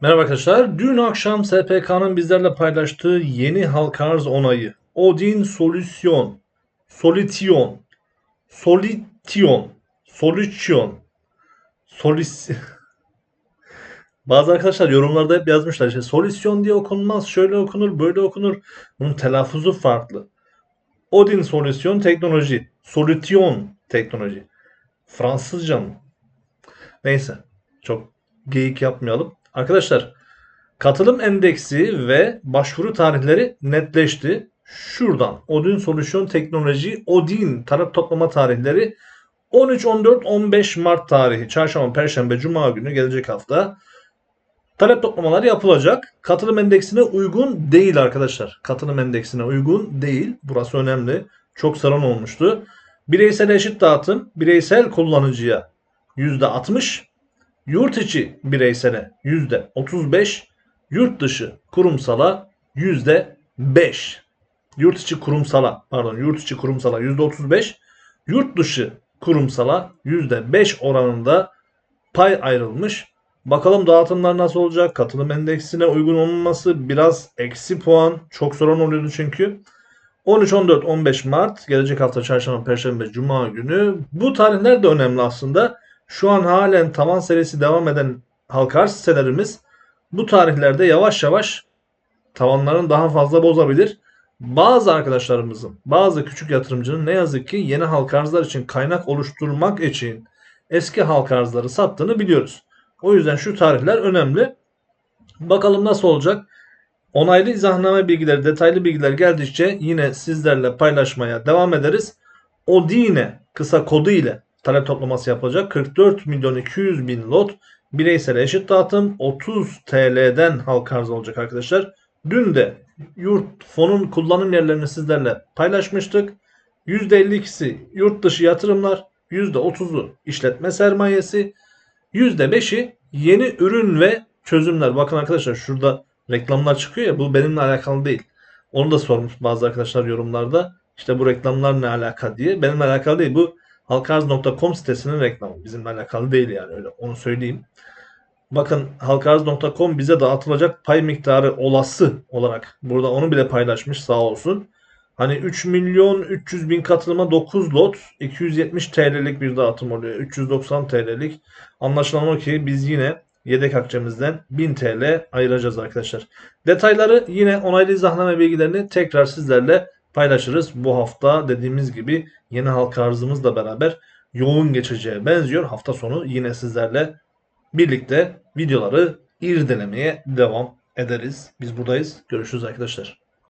Merhaba arkadaşlar. Dün akşam SPK'nın bizlerle paylaştığı yeni halka arz onayı. Odin Solüsyon. Solütyon. Solütyon. Solütyon. Solüs... Bazı arkadaşlar yorumlarda hep yazmışlar işte solüsyon diye okunmaz, şöyle okunur, böyle okunur. Bunun telaffuzu farklı. Odin Solüsyon Teknoloji. Solütyon Teknoloji. Fransızca mı? Neyse. Çok geyik yapmayalım. Arkadaşlar katılım endeksi ve başvuru tarihleri netleşti. Şuradan Odin Solüsyon Teknoloji Odin talep toplama tarihleri 13, 14, 15 Mart tarihi çarşamba, perşembe, cuma günü gelecek hafta talep toplamaları yapılacak. Katılım endeksine uygun değil arkadaşlar. Katılım endeksine uygun değil. Burası önemli. Çok saran olmuştu. Bireysel eşit dağıtım bireysel kullanıcıya %60, yurt içi bireysele %35, yurt dışı kurumsala %5. Yurt içi kurumsala, pardon, yurt içi kurumsala %35, yurt dışı kurumsala %5 oranında pay ayrılmış. Bakalım dağıtımlar nasıl olacak? Katılım endeksine uygun olmaması biraz eksi puan. Çok sorun oluyordu çünkü. 13, 14, 15 Mart gelecek hafta çarşamba, perşembe, cuma günü. Bu tarihler de önemli aslında. Şu an halen tavan serisi devam eden halka arz sitelerimiz bu tarihlerde yavaş yavaş tavanlarını daha fazla bozabilir. Bazı arkadaşlarımızın, bazı küçük yatırımcının ne yazık ki yeni halka arzlar için kaynak oluşturmak için eski halka arzları sattığını biliyoruz. O yüzden şu tarihler önemli. Bakalım nasıl olacak? Onaylı izahname bilgileri, detaylı bilgiler geldikçe yine sizlerle paylaşmaya devam ederiz. Odine kısa kodu ile talep toplaması yapılacak. 44 milyon 200 bin lot bireysel eşit dağıtım 30 TL'den halka arz olacak arkadaşlar. Dün de yurt fonun kullanım yerlerini sizlerle paylaşmıştık. %52'si yurt dışı yatırımlar, %30'u işletme sermayesi, %5'i yeni ürün ve çözümler. Bakın arkadaşlar şurada reklamlar çıkıyor ya bu benimle alakalı değil. Onu da sormuş bazı arkadaşlar yorumlarda. İşte bu reklamlar ne alaka diye. Benimle alakalı değil. Bu halkarz.com sitesinin reklamı. Bizimle alakalı değil yani öyle onu söyleyeyim. Bakın halkarz.com bize dağıtılacak pay miktarı olası olarak burada onu bile paylaşmış sağ olsun. Hani 3 milyon 300 bin katılıma 9 lot 270 TL'lik bir dağıtım oluyor. 390 TL'lik. Anlaşılan o ki biz yine yedek akçemizden 1000 TL ayıracağız arkadaşlar. Detayları yine onaylı izahname bilgilerini tekrar sizlerle paylaşırız. Bu hafta dediğimiz gibi yeni halka arzımızla beraber yoğun geçeceğe benziyor. Hafta sonu yine sizlerle birlikte videoları irdelemeye devam ederiz. Biz buradayız. Görüşürüz arkadaşlar.